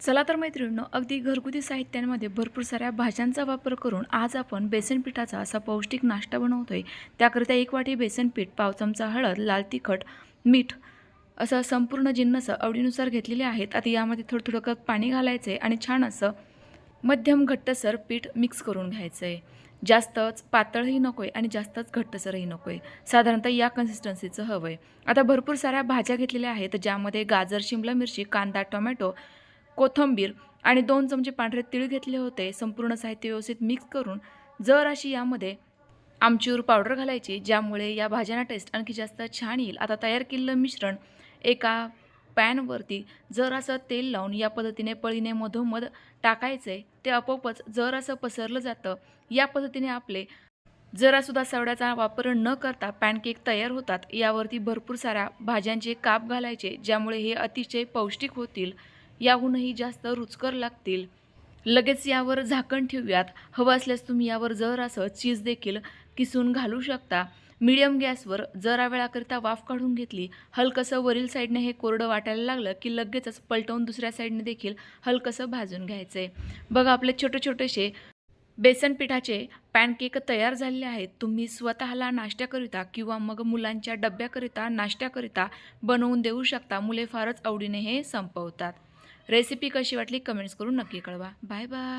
चला तर मैत्रिणींनो अगदी घरगुती साहित्यांमध्ये भरपूर साऱ्या भाज्यांचा वापर करून आज आपण बेसन पिठाचा असा पौष्टिक नाश्ता बनवतोय. त्याकरिता एक वाटी बेसन पीठ पाव चमचा हळद लाल तिखट मीठ असं संपूर्ण जिन्नस आवडीनुसार घेतलेले आहेत. आता यामध्ये थोडं थोडं कप पाणी घालायचं आहे आणि छान असं मध्यम घट्टसर पीठ मिक्स करून घ्यायचं आहे जास्तच पातळही नको आहे आणि जास्तच घट्टसरही नको आहे साधारणतः या कन्सिस्टन्सीचं हवं आहे आता भरपूर साऱ्या भाज्या घेतलेल्या आहेत ज्यामध्ये गाजर शिमला मिरची कांदा टोमॅटो कोथिंबीर आणि दोन चमचे पांढरे तीळ घेतले होते. संपूर्ण साहित्य व्यवस्थित मिक्स करून जर अशी यामध्ये आमचूर पावडर घालायची ज्यामुळे या भाज्यांना टेस्ट आणखी जास्त छान येईल. आता तयार केलेलं मिश्रण एका पॅनवरती जर असं तेल लावून या पद्धतीने पळीने मधोमध टाकायचे ते आपोआपच जर असं पसरलं जातं. या पद्धतीने आपले जरासुद्धा सवड्याचा वापर न करता पॅनकेक तयार होतात. यावरती भरपूर साऱ्या भाज्यांचे काप घालायचे ज्यामुळे हे अतिशय पौष्टिक होतील. याहूनही जास्त रुचकर लागतील. लगेच यावर झाकण ठेवूयात. हवं असल्यास तुम्ही यावर जर असं चीज देखील किसून घालू शकता. मिडियम गॅसवर जरा वेळाकरिता वाफ काढून घेतली. हलकसं वरील साईडने हे कोरडं वाटायला लागलं की लगेचच पलटवून दुसऱ्या साईडने देखील हलकंसं भाजून घ्यायचं आहे बघा आपले छोटे छोटेसे बेसन पिठाचे पॅनकेक तयार झालेले आहेत. तुम्ही स्वतःला नाश्त्याकरिता किंवा मग मुलांच्या डब्याकरिता नाश्त्याकरिता बनवून देऊ शकता. मुले फारच आवडीने हे संपवतात. रेसिपी कशी वाटली? कमेंट्स करून नक्की कळवा. Bye bye